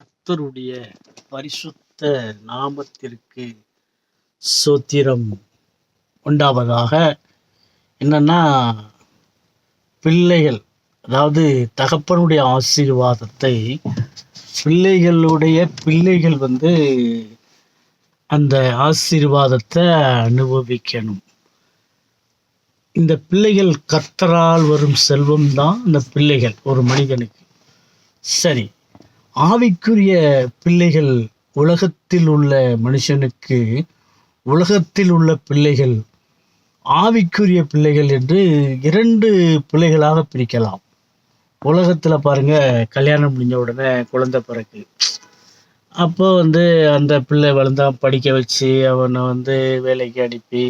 கர்த்தருடைய பரிசுத்த நாமத்திற்கு சோத்திரம் உண்டாவதாக. என்னன்னா பிள்ளைகள் அதாவது தகப்பனுடைய ஆசீர்வாதத்தை பிள்ளைகளுடைய பிள்ளைகள் வந்து அந்த ஆசீர்வாதத்தை அனுபவிக்கணும். இந்த பிள்ளைகள் கர்த்தரால் வரும் செல்வம் தான் இந்த பிள்ளைகள் ஒரு மனிதனுக்கு. சரி ஆவிக்குரிய பிள்ளைகள் உலகத்தில் உள்ள மனுஷனுக்கு உலகத்தில் உள்ள பிள்ளைகள் ஆவிக்குரிய பிள்ளைகள் என்று இரண்டு பிள்ளைகளாக பிரிக்கலாம். உலகத்தில் பாருங்கள் கல்யாணம் முடிஞ்ச உடனே குழந்தை பிறகு அப்போ வந்து அந்த பிள்ளை வளர்ந்தா படிக்க வச்சு அவனை வந்து வேலைக்கு அனுப்பி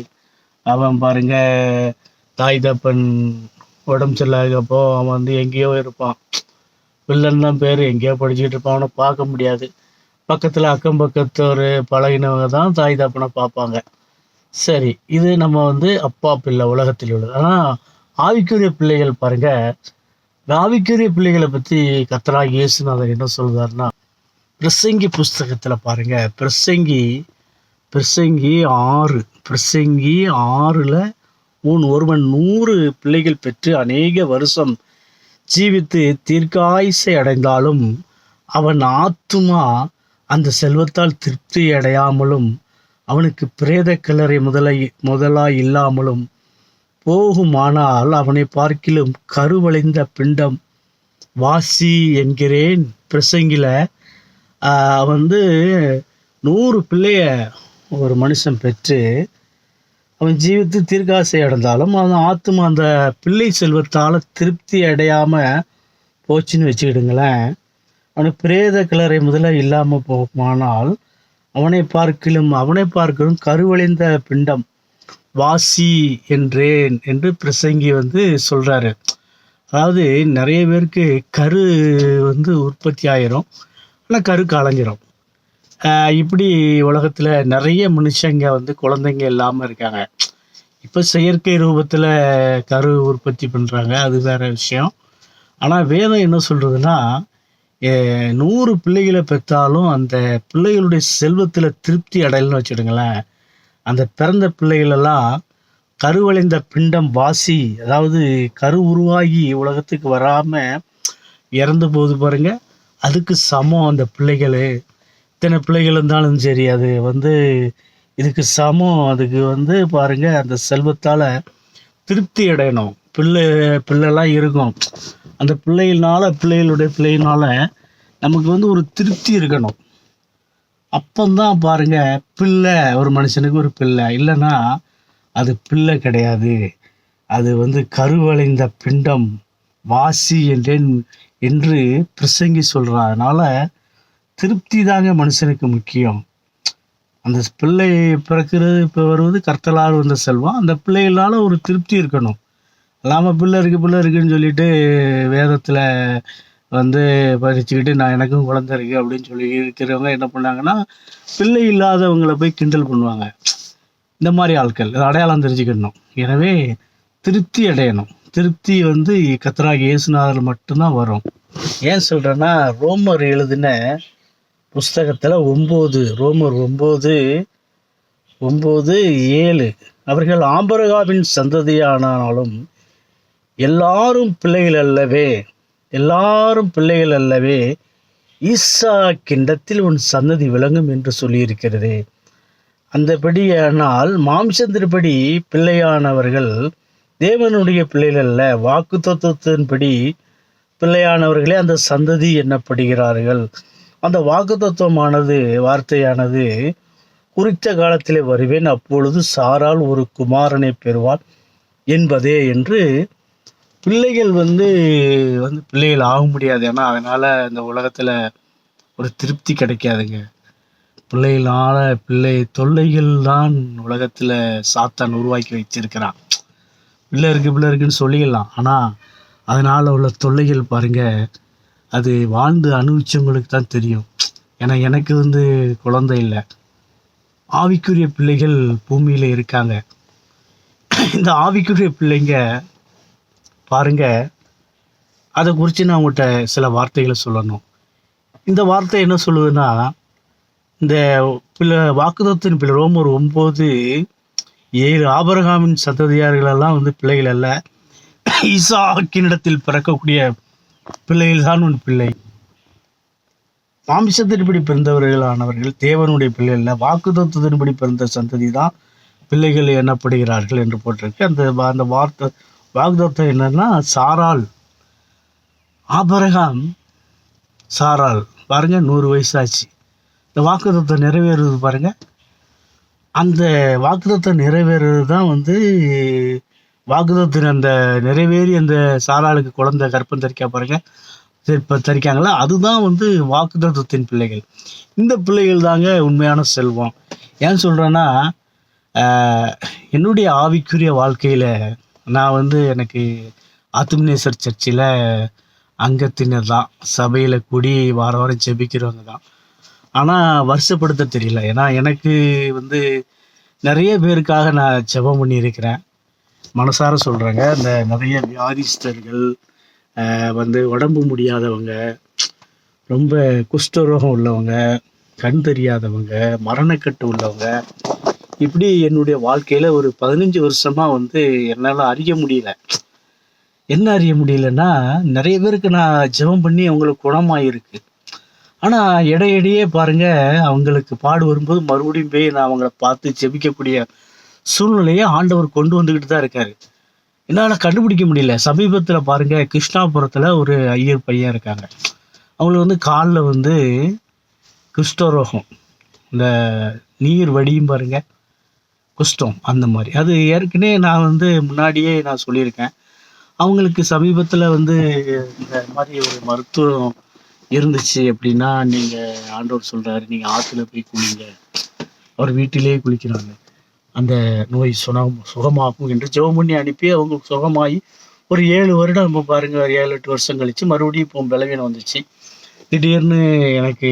அவன் பாருங்க தாய் தப்பன் உடம்பு சரியில்லாதப்போ அவன் வந்து எங்கேயோ இருப்பான். வில்லன் தான் பேர். எங்கேயோ படிச்சுக்கிட்டு இருப்பாங்க பார்க்க முடியாது. பக்கத்தில் அக்கம் பக்கத்தோர் பழகினவங்க தான் தாய் தாப்பனை பார்ப்பாங்க. சரி இது நம்ம வந்து அப்பா பிள்ளை உலகத்தில் உள்ளது. ஆனால் ஆவிக்குரிய பிள்ளைகள் பாருங்க. ஆவிக்குரிய பிள்ளைகளை பற்றி கத்தரா இயேசுநாதர் என்ன சொல்கிறாருன்னா பிரசங்கி புஸ்தகத்தில் பாருங்க. பிரசங்கி பிரசங்கி ஆறு. பிரசங்கி ஆறில் உன் ஒருவன் நூறு பிள்ளைகள் பெற்று அநேக வருஷம் ஜீவித்து தீர்க்காயுசை அடைந்தாலும் அவன் ஆத்துமா அந்த செல்வத்தால் திருப்தி அடையாமலும் அவனுக்கு பிரேத கிளறை முதலை முதலாய் இல்லாமலும் போகுமானால் அவனை பார்க்கிலும் கருவளைந்த பிண்டம். வாசி என்கிறேன் பிரசங்கில. வந்து நூறு பிள்ளைய ஒரு மனுஷன் பெற்று அவன் ஜீவித்து தீர்க்காசை அடைந்தாலும் அவன் ஆத்துமா அந்த பிள்ளை செல்வத்தால் திருப்தி அடையாமல் போச்சுன்னு வச்சுக்கிடுங்களேன். அவனுக்கு பிரேத கிளறை முதல்ல இல்லாமல் போகுமானால் அவனை பார்க்கிலும் அவனை பார்க்கிலும் கருவழிந்த பிண்டம் வாசி என்றேன் என்று பிரசங்கி வந்து சொல்கிறாரு அதாவது நிறைய பேருக்கு கரு வந்து உற்பத்தி ஆயிரும் ஆனால் கரு கலைஞ்சிரும் இப்படி உலகத்தில் நிறைய மனுஷங்க வந்து குழந்தைங்க இல்லாமல் இருக்காங்க. இப்போ செயற்கை ரூபத்தில் கரு உற்பத்தி பண்ணுறாங்க அது வேற விஷயம். ஆனால் வேதம் என்ன சொல்கிறதுனா நூறு பிள்ளைகளை பெற்றாலும் அந்த பிள்ளைகளுடைய செல்வத்தில் திருப்தி அடையலன்னு வச்சுடுங்களேன் அந்த பிறந்த பிள்ளைகளெல்லாம் கருவளைந்த பிண்டம் வாசி அதாவது கரு உருவாகி உலகத்துக்கு வராமல் இறந்து போகுது பாருங்கள் அதுக்கு சமம் அந்த பிள்ளைகள். இத்தனை பிள்ளைகள் இருந்தாலும் சரி அது வந்து இதுக்கு சமம். அதுக்கு வந்து பாருங்க அந்த செல்வத்தால் திருப்தி அடையணும். பிள்ளை பிள்ளைலாம் இருக்கும். அந்த பிள்ளைகள்னால பிள்ளைகளுடைய பிள்ளையினால நமக்கு வந்து ஒரு திருப்தி இருக்கணும். அப்பந்தான் பாருங்க பிள்ளை ஒரு மனுஷனுக்கு ஒரு பிள்ளை. இல்லைன்னா அது பிள்ளை கிடையாது. அது வந்து கருவளைந்த பிண்டம் வாசி என்றேன் என்று பிரசங்கி சொல்றான் அதனால் திருப்தி தாங்க மனுஷனுக்கு முக்கியம். அந்த பிள்ளை பிறக்கிறது இப்போ வருவது கர்த்தலால் வந்த செல்வம். அந்த பிள்ளைகளால் ஒரு திருப்தி இருக்கணும். இல்லாமல் பிள்ளை இருக்கு பிள்ளை இருக்குன்னு சொல்லிட்டு வேதத்தில் வந்து படிச்சுக்கிட்டு நான் எனக்கும் குழந்தை இருக்கு அப்படின்னு சொல்லி இருக்கிறவங்க என்ன பண்ணாங்கன்னா பிள்ளை இல்லாதவங்களை போய் கிண்டல் பண்ணுவாங்க. இந்த மாதிரி ஆட்கள் அடையாளம் தெரிஞ்சுக்கணும். எனவே திருப்தி அடையணும். திருப்தி வந்து கத்தராகி இயேசுநாதர் மட்டும்தான் வரும். ஏன் சொல்கிறேன்னா ரோமர் எழுதின புஸ்தகத்தில் ஒம்பது ரோமர் ஒம்பது ஒம்பது ஏழு. அவர்கள் ஆம்பரகாவின் சந்ததியானாலும் எல்லாரும் பிள்ளைகள் அல்லவே எல்லாரும் பிள்ளைகள் அல்லவே ஈசா கிண்டத்தில் உன் சந்ததி விளங்கும் என்று சொல்லியிருக்கிறது. அந்தபடியானால் மாம்சத்தின்படி பிள்ளையானவர்கள் தேவனுடைய பிள்ளைகள் அல்ல வாக்கு தத்துவத்தின்படி பிள்ளையானவர்களே அந்த சந்ததி என்னப்படுகிறார்கள். அந்த வாக்கு தத்துவமானது வார்த்தையானது குறித்த காலத்திலே வருவேன் அப்பொழுது சாரால் ஒரு குமாரனை பெறுவாள் என்பதே என்று பிள்ளைகள் வந்து வந்து பிள்ளைகள் ஆக முடியாது. ஏன்னா அதனால இந்த உலகத்துல ஒரு திருப்தி கிடைக்காதுங்க. பிள்ளைகளால பிள்ளை தொல்லைகள் தான் உலகத்துல சாத்தான் உருவாக்கி வச்சிருக்கிறான் பிள்ளை இருக்கு பிள்ளை இருக்குன்னு சொல்லிடலாம். ஆனா அதனால உள்ள தொல்லைகள் பாருங்க அது வாழ்ந்து அனுபவிச்சவங்களுக்கு தான் தெரியும். ஏன்னா எனக்கு வந்து குழந்தை இல்லை. ஆவிக்குரிய பிள்ளைகள் பூமியில் இருக்காங்க. இந்த ஆவிக்குரிய பிள்ளைங்க பாருங்க. அதை குறித்து நான் உங்கள்கிட்ட சில வார்த்தைகளை சொல்லணும். இந்த வார்த்தை என்ன சொல்லுதுன்னா இந்த பிள்ளை வாக்குதத்தின் பிள்ளை ரோமர் ஒம்பது ஏழு ஆபரகாமின் சந்ததியார்களெல்லாம் வந்து பிள்ளைகள் அல்ல. ஈசாக்கினிடத்தில் பிறக்கக்கூடிய பிள்ளைகள் தான் உன் பிள்ளை. மாம்சத்தின்படி பிறந்தவர்களானவர்கள் தேவனுடைய பிள்ளைகள் அல்ல தத்துவத்தின்படி பிறந்த சந்ததி தான் பிள்ளைகள் எண்ணப்படுகிறார்கள் என்று போட்டிருக்கு. அந்த அந்த வார்த்தை வாக்குதத்தம் என்னன்னா சாரால். ஆபரகாம் சாரால். பாருங்க நூறு வயசாச்சு. இந்த வாக்குதத்தம் நிறைவேறுவது பாருங்க. அந்த வாக்குதத்தம் நிறைவேறுறது தான் வந்து வாக்குதத்தின் அந்த நிறைவேறி அந்த சாராளுக்கு குழந்தை கற்பம் தரிக்கா பாருங்க. இப்போ தரிக்காங்களா? அதுதான் வந்து வாக்குதத்தத்தின் பிள்ளைகள். இந்த பிள்ளைகள் தாங்க உண்மையான செல்வம். ஏன் சொல்கிறேன்னா என்னுடைய ஆவிக்குரிய வாழ்க்கையில் நான் வந்து எனக்கு ஆத்துமனேசர் சர்ச்சில் அங்கத்தினர் தான். சபையில் கூடி வார வாரம் ஜெபிக்கிறவங்க தான். ஆனால் வருஷப்படுத்த தெரியல. ஏன்னா எனக்கு வந்து நிறைய பேருக்காக நான் ஜெபம் பண்ணியிருக்கிறேன். மனசார சொல்கிறேங்க இந்த நிறைய வியாதிஸ்தர்கள் வந்து உடம்பு முடியாதவங்க ரொம்ப குஷ்டரோகம் உள்ளவங்க கண் தெரியாதவங்க மரணக்கட்டு உள்ளவங்க இப்படி என்னுடைய வாழ்க்கையில் ஒரு பதினஞ்சு வருஷமாக வந்து என்னால் அறிய முடியல. என்ன அறிய முடியலன்னா நிறைய பேருக்கு நான் ஜெபம் பண்ணி அவங்களுக்கு குணமாயிருக்கு. ஆனால் இடையிடையே பாருங்க அவங்களுக்கு பாடு வரும்போது மறுபடியும் போய் நான் அவங்கள பார்த்து ஜெபிக்கக்கூடிய சூழ்நிலையை ஆண்டவர் கொண்டு வந்துக்கிட்டு தான் இருக்காரு. என்னால் கண்டுபிடிக்க முடியல. சமீபத்தில் பாருங்க கிருஷ்ணாபுரத்தில் ஒரு ஐயர் பையன் இருக்காங்க. அவங்களுக்கு வந்து காலில் வந்து குஷ்டரோகம் இந்த நீர் வடியும் பாருங்க குஷ்டம் அந்த மாதிரி. அது ஏற்கனவே நான் வந்து முன்னாடியே நான் சொல்லியிருக்கேன். அவங்களுக்கு சமீபத்தில் வந்து இந்த மாதிரி ஒரு மருத்துவம் இருந்துச்சு அப்படின்னா நீங்கள் ஆண்டவர் சொல்கிறாரு நீங்கள் ஆற்றுல போய் குளிங்க. அவர் வீட்டிலேயே குளிக்கிறாங்க. அந்த நோய் சுனம் சுகமாகும் என்று ஜெபம் பண்ணி அனுப்பி அவங்க சுகமாகி ஒரு ஏழு வருடம் நம்ம பாருங்க ஒரு ஏழு எட்டு வருஷம் கழிச்சு மறுபடியும் இப்போ பலவீனம் வந்துச்சு. திடீர்னு எனக்கு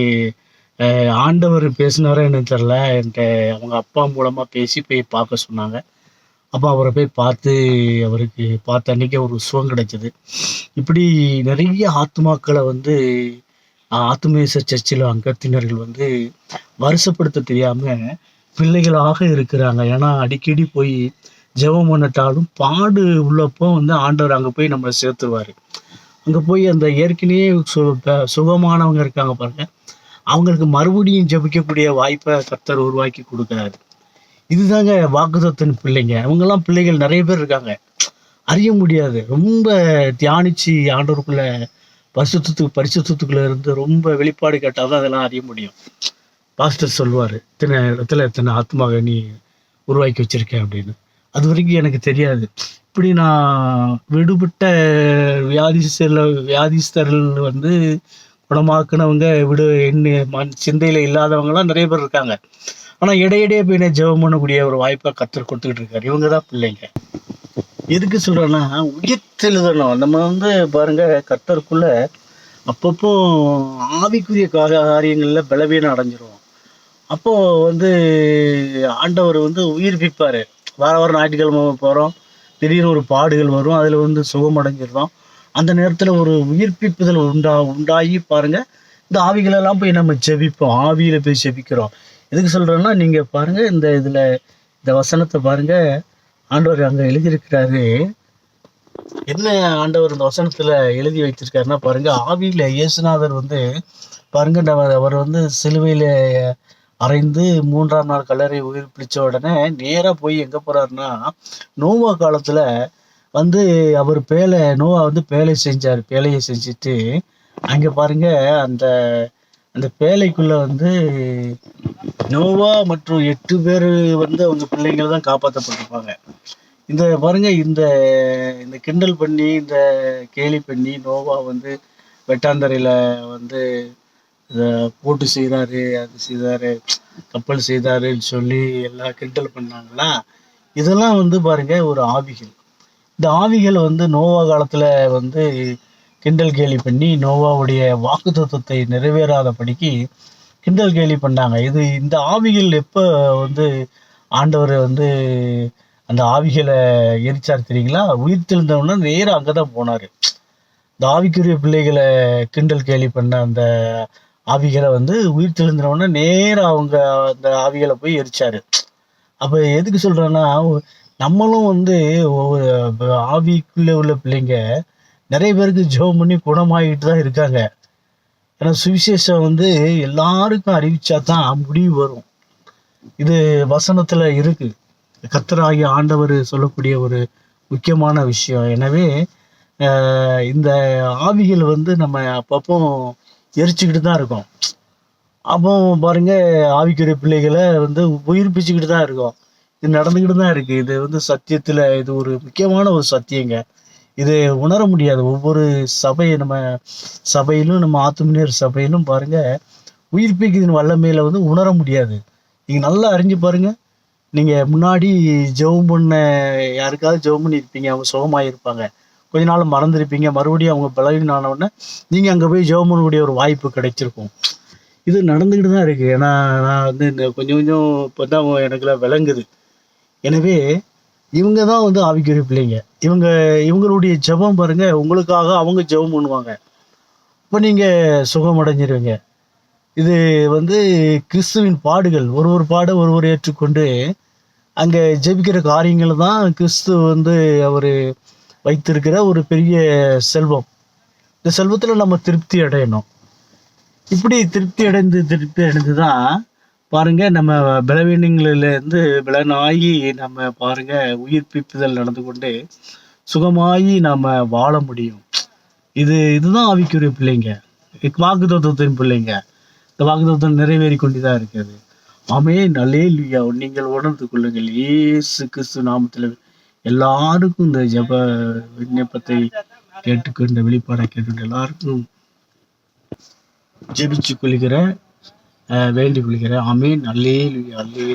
அஹ், ஆண்டவர் பேசினாரோ எனக்கு தெரில என்கிட்ட அவங்க அப்பா மூலமாக பேசி போய் பார்க்க சொன்னாங்க. அப்போ அவரை போய் பார்த்து அவருக்கு பார்த்த அன்னைக்கு ஒரு சுகம் கிடைச்சது. இப்படி நிறைய ஆத்மாக்களை வந்து ஆத்துமேச சர்ச்சில் அங்கத்தினர்கள் வந்து வருஷப்படுத்த தெரியாம பிள்ளைகளாக இருக்கிறாங்க. ஏன்னா அடிக்கடி போய் ஜெபம் பண்ணிட்டாலும் பாடு உள்ளப்போ வந்து ஆண்டவர் அங்கே போய் நம்மளை சேர்த்துருவார். அங்கே போய் அந்த ஏற்கனவே சு சுகமானவங்க இருக்காங்க பாருங்க. அவங்களுக்கு மறுபடியும் ஜெபிக்கக்கூடிய வாய்ப்பை கர்த்தர் உருவாக்கி கொடுக்குறாரு. இதுதாங்க வாக்குதத்தின் பிள்ளைங்க. அவங்கெல்லாம் பிள்ளைகள் நிறைய பேர் இருக்காங்க. அறிய முடியாது. ரொம்ப தியானிச்சு ஆண்டவருக்குள்ள பரிசுத்துக்கு பரிசுத்துக்குள்ள இருந்து ரொம்ப வெளிப்பாடு கேட்டால் தான் அதெல்லாம் அறிய முடியும். பாஸ்டர் சொல்லுவார் இத்தனை இடத்துல இத்தனை ஆத்மாவை நீ உருவாக்கி வச்சுருக்கேன் அப்படின்னு. அது வரைக்கும் எனக்கு தெரியாது. இப்படி நான் விடுபட்ட வியாதிஸ்தர்கள் வியாதிஸ்தர்கள் வந்து குணமாக்குனவங்க விடு என்ன மண் சிந்தையில் இல்லாதவங்களாம் நிறைய பேர் இருக்காங்க. ஆனால் இடையிடையே போய் நான் ஜெபம் பண்ணக்கூடிய ஒரு வாய்ப்பை கத்தர் கொடுத்துக்கிட்டு இருக்காரு. இவங்க தான் பிள்ளைங்க. எதுக்கு சொல்கிறேன்னா உயிர்த்தெழுதணும் நம்ம வந்து பாருங்க கத்தருக்குள்ளே அப்பப்போ ஆவிக்குரிய காரியங்களில் பலவீனம் அடைஞ்சிருவோம் அப்போ வந்து ஆண்டவர் வந்து உயிர்ப்பிப்பாரு. வார வாரம் ஞாயிற்றுக்கிழமை போகிறோம் திடீர்னு ஒரு பாடுகள் வரும். அதில் வந்து சுகமடைஞ்சிடுறோம் அந்த நேரத்தில் ஒரு உயிர்ப்பிப்புதல் உண்டா உண்டாகி பாருங்க. இந்த ஆவிகளெல்லாம் போய் நம்ம ஜெபிப்போம். ஆவியில் போய் ஜெபிக்கிறோம். எதுக்கு சொல்கிறேன்னா நீங்கள் பாருங்க இந்த இதில் இந்த வசனத்தை பாருங்க. ஆண்டவர் அங்கே எழுதியிருக்கிறாரு. என்ன ஆண்டவர் இந்த வசனத்துல எழுதி வைத்திருக்காருன்னா பாருங்க ஆவியில இயேசுநாதர் வந்து பாருங்க அவர் வந்து சிலுவையில அறைந்து மூன்றாம் நாள் கல்லறை உயிர் பிடிச்ச உடனே நேராக போய் எங்கே போகிறாருன்னா நோவா காலத்தில் வந்து அவர் பேலை நோவா வந்து பேலை செஞ்சார். பேலையை செஞ்சுட்டு அங்கே பாருங்க அந்த அந்த பேலைக்குள்ளே வந்து நோவா மற்றும் எட்டு பேர் வந்து அவங்க பிள்ளைங்களை தான் காப்பாற்றப்பட்டிருப்பாங்க இந்த பாருங்க இந்த இந்த கிண்டல் பண்ணி இந்த கேலி பண்ணி நோவா வந்து வெட்டாந்தரையில் வந்து போட்டு செய்கிறாரு அது செய்தாரு கப்பல் செய்தாருன்னு சொல்லி எல்லாம் கிண்டல் பண்ணாங்களா? இதெல்லாம் வந்து பாருங்க ஒரு ஆவிகள். இந்த ஆவிகள் வந்து நோவா காலத்தில் வந்து கிண்டல் கேலி பண்ணி நோவாவுடைய வாக்குத்தத்தத்தை நிறைவேறாதபடிக்கு கிண்டல் கேலி பண்ணாங்க. இது இந்த ஆவிகள் எப்போ வந்து ஆண்டவர் வந்து அந்த ஆவிகளை எரிச்சார் தெரியுங்களா? உயிர் தெழுந்தவொடனே நேராக அங்கே தான் போனார். இந்த ஆவிக்குரிய பிள்ளைகளை கிண்டல் கேலி பண்ண அந்த ஆவிகளை வந்து உயிர் தெழுந்தினவுடனே நேராக அவங்க அந்த ஆவிகளை போய் எரிச்சாரு. அப்போ எதுக்கு சொல்கிறேன்னா நம்மளும் வந்து ஒவ்வொரு ஆவிக்குள்ளே உள்ள பிள்ளைங்க நிறைய பேருக்கு ஜெபம் பண்ணி குணமாகிட்டு தான் இருக்காங்க. ஏன்னா சுவிசேஷம் வந்து எல்லாருக்கும் அறிவிச்சா தான் முடிவு வரும். இது வசனத்தில் இருக்கு. கர்த்தராகிய ஆண்டவர் சொல்லக்கூடிய ஒரு முக்கியமான விஷயம். எனவே இந்த ஆவிகள் வந்து நம்ம அப்பப்போ எரிச்சுக்கிட்டு தான் இருக்கும். அப்போ பாருங்க ஆவிக்குரிய பிள்ளைகளை வந்து உயிர்ப்பிச்சுக்கிட்டு தான் இருக்கும். இது நடந்துக்கிட்டு தான் இருக்கு. இது வந்து சத்தியத்துல இது ஒரு முக்கியமான ஒரு சத்தியங்க. இது உணர முடியாது. ஒவ்வொரு சபையை நம்ம சபையிலும் நம்ம ஆத்துமனியர் சபையிலும் பாருங்க உயிர்ப்பிக்கிறதின் வல்லமையில வந்து உணர முடியாது. நீங்க நல்லா அறிஞ்சு பாருங்க. நீங்க முன்னாடி ஜெபம் பண்ண யாருக்காவது ஜெபம் பண்ணியிருப்பீங்க. அவங்க சுகமாயிருப்பாங்க. கொஞ்ச நாள் மறந்துருப்பீங்க. மறுபடியும் அவங்க பலவீனம் உடனே நீங்கள் அங்கே போய் ஜெபம் பண்ணக்கூடிய ஒரு வாய்ப்பு கிடைச்சிருக்கும். இது நடந்துக்கிட்டு தான் இருக்குது ஏன்னா நான் வந்து இந்த கொஞ்சம் கொஞ்சம் இப்போதான் எனக்குலாம் விளங்குது. எனவே இவங்க தான் வந்து ஆவிக்குரிய பிள்ளைங்க. இவங்க இவங்களுடைய ஜெபம் பாருங்க உங்களுக்காக அவங்க ஜெபம் பண்ணுவாங்க. இப்போ நீங்கள் சுகம் அடைஞ்சிருவீங்க இது வந்து கிறிஸ்துவின் பாடுகள். ஒரு ஒரு பாட ஒருவர் ஏற்றுக்கொண்டு அங்கே ஜெபிக்கிற காரியங்கள் தான் கிறிஸ்து வந்து அவர் வைத்திருக்கிற ஒரு பெரிய செல்வம். இந்த செல்வத்தில் நம்ம திருப்தி அடையணும். இப்படி திருப்தி அடைந்து திருப்தி அடைந்து தான் பாருங்க நம்ம பலவீனங்களில இருந்து பலனாகி நம்ம பாருங்க உயிர்ப்பிப்புதல் நடந்து கொண்டு சுகமாகி நாம் வாழ முடியும். இது இதுதான் ஆவிக்குரிய பிள்ளைங்க. வாக்குத்தத்தின் பிள்ளைங்க. இந்த வாக்குத்தத்தம் நிறைவேறி கொண்டுதான் இருக்குது ஆமே நல்லே இல்லையா நீங்கள் உணர்ந்து கொள்ளுங்கள். இயேசு கிறிஸ்து நாமத்தில் எல்லாருக்கும் இந்த ஜெப விண்ணப்பத்தை கேட்டுக்கொண்ட வெளிப்பாடை கேட்டுக்கொண்ட எல்லாருக்கும் ஜெபிச்சு கொள்கிற வேண்டிக் கொள்கிற. அமீன் நல்லே அல்லே